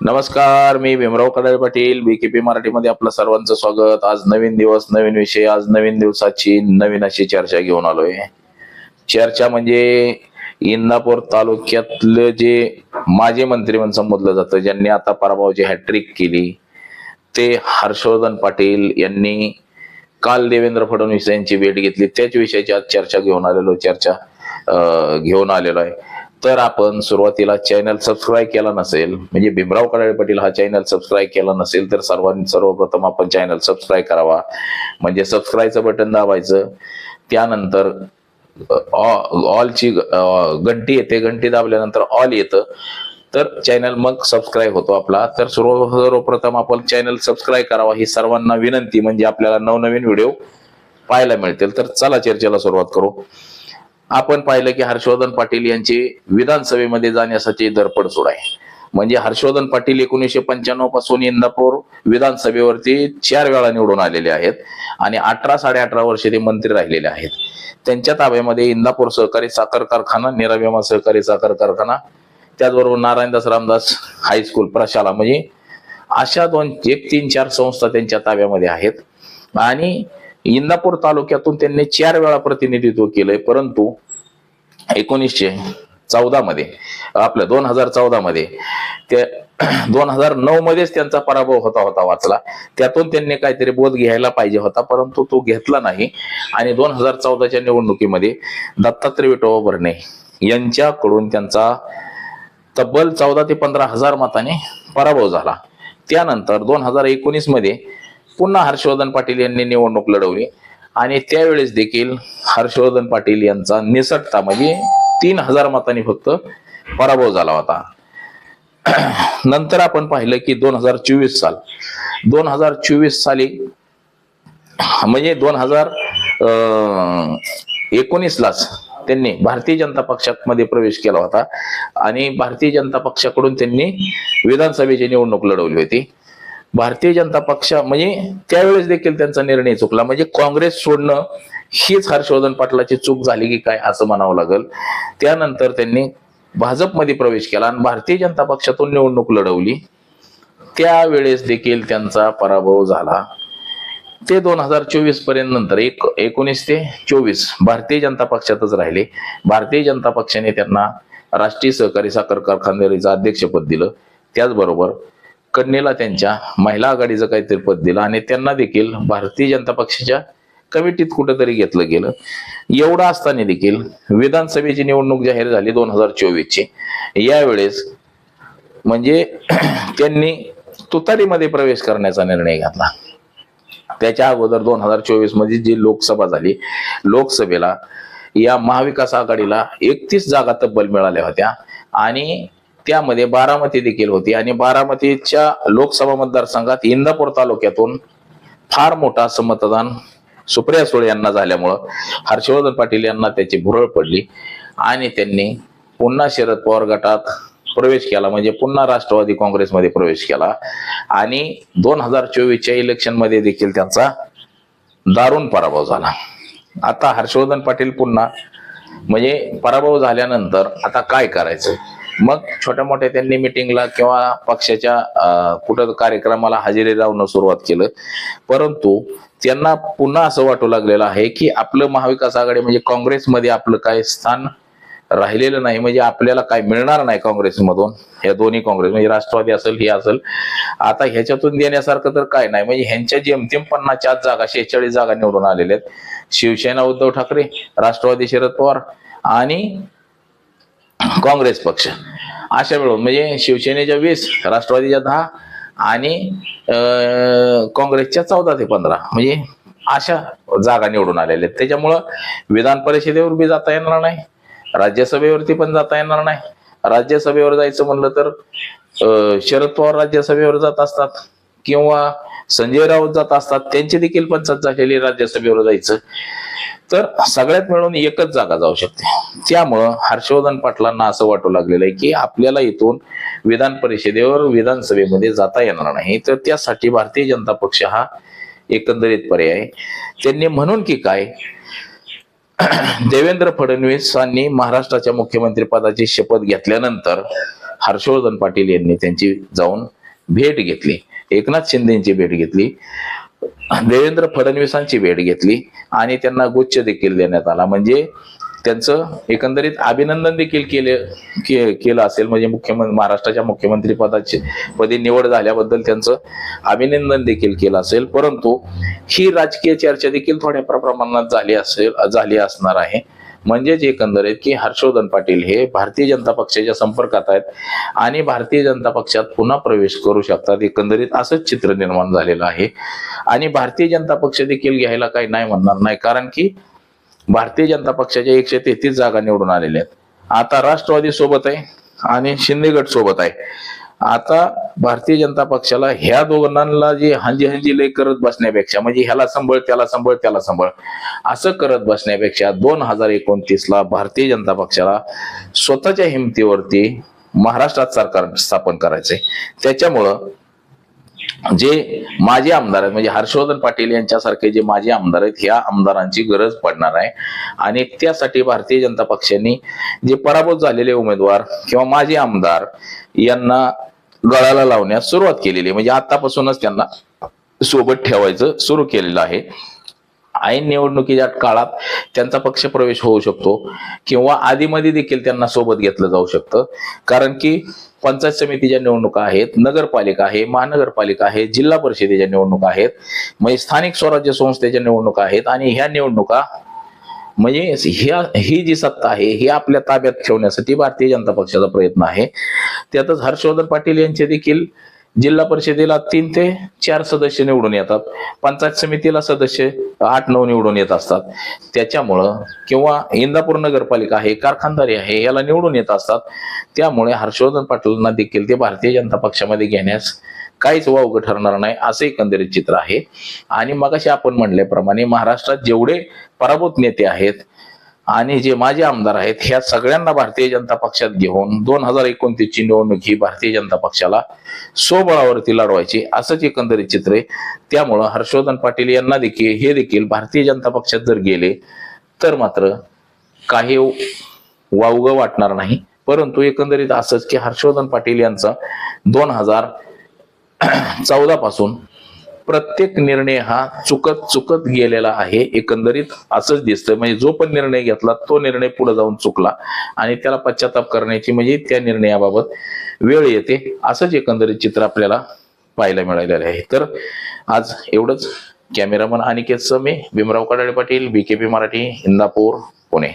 नमस्कार मी भीमराव कडाळे पाटील बीकेपी मराठीमध्ये आपलं सर्वांचं स्वागत. आज नवीन दिवस नवीन विषय आज नवीन दिवसाची नवीन अशी चर्चा घेऊन आलोय. चर्चा म्हणजे इंदापूर तालुक्यातलं जे माजी मंत्री म्हणून संबोधलं जातं ज्यांनी आता पराभवाची हॅट्रिक केली ते हर्षवर्धन पाटील यांनी काल देवेंद्र फडणवीस यांची भेट घेतली. त्याच विषयाची आज चर्चा घेऊन आलेलो चर्चा अं, घेऊन आलेलो आहे. तर आपण सुरुवातीला चॅनल सबस्क्राईब केला नसेल म्हणजे भीमराव कडाळे पाटील हा चॅनल सबस्क्राईब केला नसेल तर सर्वांनी सर्वप्रथम आपण चॅनल सबस्क्राईब करावा. म्हणजे सबस्क्राईबचं बटन दाबायचं. त्यानंतर ऑलची घंटी येते घंटी दाबल्यानंतर ऑल येतं. तर चॅनल मग सबस्क्राईब होतो आपला. तर सर्व सर्वप्रथम आपण चॅनल सबस्क्राईब करावा ही सर्वांना विनंती. म्हणजे आपल्याला नवनवीन व्हिडिओ पाहायला मिळतील. तर चला चर्चेला सुरुवात करू. आपण पाहिलं की हर्षवर्धन पाटील यांची विधानसभेमध्ये जाण्यासाठी धडपड सुरू आहे. म्हणजे हर्षवर्धन पाटील एकोणीसशे पंच्याण्णवपासून इंदापूर विधानसभेवरती चार वेळा निवडून आलेले आहेत आणि अठरा साडे अठरा वर्षे ते मंत्री राहिलेले आहेत. त्यांच्या ताब्यामध्ये इंदापूर सहकारी साखर कारखाना निराव्यमा सहकारी साखर कारखाना त्याचबरोबर नारायणदास रामदास हायस्कूल प्रशाला म्हणजे अशा दोन एक तीन चार संस्था त्यांच्या ताब्यामध्ये आहेत. आणि इंदापूर तालुक्यातून त्यांनी चार वेळा प्रतिनिधित्व केलंय परंतु एकोणीसशे चौदा मध्ये आपलं दोन हजार चौदा मध्ये ते दोन हजार नऊ मध्येच त्यांचा पराभव होता होता वाचला. त्यातून त्यांनी काहीतरी बोध घ्यायला पाहिजे होता परंतु तो घेतला नाही. आणि दोन हजार चौदाच्या निवडणुकीमध्ये दत्तात्रय विठोबा भरणे यांच्याकडून त्यांचा तब्बल चौदा ते पंधरा हजार मताने पराभव झाला. त्यानंतर दोन हजार एकोणीसमध्ये पुन्हा हर्षवर्धन पाटील यांनी निवडणूक लढवली. आणि त्यावेळेस देखील हर्षवर्धन पाटील यांचा निसटता म्हणजे तीन हजार मतांनी फक्त पराभव झाला होता. नंतर आपण पाहिलं की दोन हजार चोवीस साल दोन हजार चोवीस साली म्हणजे दोन हजार एकोणीसलाच त्यांनी भारतीय जनता पक्षामध्ये प्रवेश केला होता. आणि भारतीय जनता पक्षाकडून त्यांनी विधानसभेची निवडणूक लढवली होती. भारतीय जनता पक्ष म्हणजे त्यावेळेस देखील त्यांचा निर्णय चुकला. म्हणजे काँग्रेस सोडणं हीच हर्षवर्धन पाटलाची चूक झाली की काय असं म्हणावं लागेल. त्यानंतर त्यांनी भाजपमध्ये प्रवेश केला आणि भारतीय जनता पक्षातून निवडणूक लढवली. त्यावेळेस देखील त्यांचा पराभव झाला. ते दोन हजार चोवीसपर्यंत नंतर एक एकोणीस ते चोवीस भारतीय जनता पक्षातच राहिले. भारतीय जनता पक्षाने त्यांना राष्ट्रीय सहकारी साखर कारखानदारीचं अध्यक्षपद दिलं. त्याचबरोबर कन्येला त्यांच्या महिला आघाडीचं काहीतरी पद दिलं आणि त्यांना देखील भारतीय जनता पक्षाच्या कमिटीत कुठंतरी घेतलं गेलं. एवढं असताना देखील विधानसभेची निवडणूक जाहीर झाली दोन हजार चोवीसची. यावेळेस म्हणजे त्यांनी तुतारीमध्ये प्रवेश करण्याचा निर्णय घेतला. त्याच्या अगोदर दोन हजार चोवीसमध्ये जी लोकसभा झाली लोकसभेला या महाविकास आघाडीला एकतीस जागा तब्बल मिळाल्या होत्या आणि त्यामध्ये बारामती देखील होती आणि बारामतीच्या लोकसभा मतदारसंघात इंदापूर तालुक्यातून फार मोठा असं मतदान सुप्रिया सुळे यांना झाल्यामुळं हर्षवर्धन पाटील यांना त्याची भुरळ पडली आणि त्यांनी पुन्हा शरद पवार गटात प्रवेश केला म्हणजे पुन्हा राष्ट्रवादी काँग्रेसमध्ये प्रवेश केला. आणि दोन हजार चोवीसच्या इलेक्शनमध्ये देखील त्यांचा दारुण पराभव झाला. आता हर्षवर्धन पाटील पुन्हा म्हणजे पराभव झाल्यानंतर आता काय करायचं? मग छोट्या मोठ्या त्यांनी मिटिंगला किंवा पक्षाच्या कुठं कार्यक्रमाला हजेरी लावणं सुरुवात केलं. परंतु त्यांना पुन्हा असं वाटू लागलेलं आहे की आपलं महाविकास आघाडी म्हणजे काँग्रेसमध्ये आपलं काय स्थान राहिलेलं नाही म्हणजे आपल्याला काय मिळणार नाही काँग्रेसमधून. या दोन्ही काँग्रेस म्हणजे राष्ट्रवादी असेल हे असेल. आता ह्याच्यातून देण्यासारखं तर काय नाही म्हणजे ह्यांच्या जेमतेम पन्नासच्या जागा शेहेचाळीस जागा निवडून आलेल्या आहेत. शिवसेना उद्धव ठाकरे राष्ट्रवादी शरद पवार आणि काँग्रेस पक्ष. अशा मिळून म्हणजे शिवसेनेच्या वीस राष्ट्रवादीच्या दहा आणि काँग्रेसच्या चौदा ते पंधरा. म्हणजे अशा जागा निवडून आलेल्या आहेत. त्याच्यामुळं विधान परिषदेवर बी जाता येणार नाही. राज्यसभेवरती पण जाता येणार नाही. राज्यसभेवर जायचं म्हणलं तर शरद पवार राज्यसभेवर जात असतात किंवा संजय राऊत जात असतात. त्यांची देखील पंचायत झालेली राज्यसभेवर जायचं. तर सगळ्यात मिळून एकच जागा जाऊ शकते. त्यामुळं हर्षवर्धन पाटलांना असं वाटू लागलेलं आहे की आपल्याला इथून विधान परिषदेवर विधानसभेमध्ये जाता येणार नाही. तर त्यासाठी भारतीय जनता पक्ष हा एकंदरीत पर्याय आहे. त्यांनी म्हणून की काय देवेंद्र फडणवीसांनी महाराष्ट्राच्या मुख्यमंत्री पदाची शपथ घेतल्यानंतर हर्षवर्धन पाटील यांनी त्यांची जाऊन भेट घेतली. एकनाथ शिंदेची भेट घेतली. देवेंद्र फडणवीसांची भेट घेतली आणि त्यांना गुच्छ देखील देण्यात आला. म्हणजे त्यांचं एकंदरीत अभिनंदन देखील केले के- केलं असेल. म्हणजे मुख्यमंत्री महाराष्ट्राच्या मुख्यमंत्री पदाची पदी निवड झाल्याबद्दल त्यांचं अभिनंदन देखील केलं असेल. परंतु ही राजकीय चर्चा देखील थोड्या प्रमाणात झाली असेल झाली असणार आहे. म्हणजेच एकंदरीत की हर्षवर्धन पाटील हे भारतीय जनता पक्षाच्या संपर्कात आहेत आणि भारतीय जनता पक्षात पुन्हा प्रवेश करू शकतात. एकंदरीत असंच चित्र निर्माण झालेलं आहे. आणि भारतीय जनता पक्ष देखील घ्यायला काही नाही म्हणणार नाही. कारण की भारतीय जनता पक्षाच्या एकशे तेहतीस जागा निवडून आलेल्या आहेत. आता राष्ट्रवादी सोबत आहे आणि शिंदेगड सोबत आहे. आता भारतीय जनता पक्षाला ह्या दोघांना जे हंजी हंजी लय करत बसण्यापेक्षा म्हणजे ह्याला संभळ त्याला संभळ त्याला संभळ असं करत बसण्यापेक्षा दोन हजार एकोणतीस ला भारतीय जनता पक्षाला स्वतःच्या हिमतीवरती महाराष्ट्रात सरकार स्थापन करायचंय. त्याच्यामुळं जे माजी आमदार आहेत म्हणजे हर्षवर्धन पाटील यांच्यासारखे जे माजी आमदार आहेत ह्या आमदारांची गरज पडणार आहे. आणि त्यासाठी भारतीय जनता पक्षाने जे पराभूत झालेले उमेदवार किंवा माजी आमदार यांना गळाला लावण्यास सुरुवात केलेली आहे. म्हणजे आतापासूनच त्यांना सोबत ठेवायचं सुरू केलेलं आहे. ऐन निवडणुकीच्या काळात त्यांचा पक्ष प्रवेश होऊ शकतो किंवा आधीमध्ये देखील त्यांना सोबत घेतलं जाऊ शकतं. कारण की पंचायत समितीच्या निवडणुका आहेत नगरपालिका आहे महानगरपालिका आहे जिल्हा परिषदेच्या निवडणुका आहेत म्हणजे स्थानिक स्वराज्य संस्थेच्या निवडणुका आहेत आणि ह्या निवडणुका म्हणजे ह्या ही जी सत्ता आहे ही आपल्या ताब्यात ठेवण्यासाठी भारतीय जनता पक्षाचा प्रयत्न आहे. त्यातच हर्षवर्धन पाटील यांचे देखील जिल्हा परिषदेला तीन ते चार सदस्य निवडून येतात. पंचायत समितीला सदस्य आठ नऊ निवडून येत असतात. त्याच्यामुळं किंवा इंदापूर नगरपालिका आहे कारखानदारी आहे याला निवडून येत असतात. त्यामुळे हर्षवर्धन पाटलांना देखील ते भारतीय जनता पक्षामध्ये घेण्यास काहीच वावगं ठरणार नाही असं एकंदरीत चित्र आहे. आणि मगाशी आपण म्हणल्याप्रमाणे महाराष्ट्रात जेवढे पराभूत नेते आहेत आणि जे माजी आमदार आहेत ह्या सगळ्यांना भारतीय जनता पक्षात घेऊन दोन हजार एकोणतीस ची निवडणूक ही भारतीय जनता पक्षाला स्वबळावरती लढवायची असंच एकंदरीत चित्र आहे. त्यामुळं हर्षवर्धन पाटील यांना देखील हे देखील भारतीय जनता पक्षात जर गेले तर मात्र काही वावगं वाटणार नाही. परंतु एकंदरीत असंच की हर्षवर्धन पाटील यांचा दोन हजार चौदा पासून प्रत्येक निर्णय हा चुकत चुकत गेलेला आहे. एकंदरीत असंच दिसतंय. म्हणजे जो पण निर्णय घेतला तो निर्णय पुढे जाऊन चुकला. आणि त्याला पश्चाताप करण्याची म्हणजे त्या निर्णयाबाबत वेळ येते. असंच एकंदरीत चित्र आपल्याला पाहायला मिळालेलं आहे. तर आज एवढंच. कॅमेरामन अनिकेत समे भीमराव कडाळे पाटील बीकेपी मराठी इंदापूर पुणे.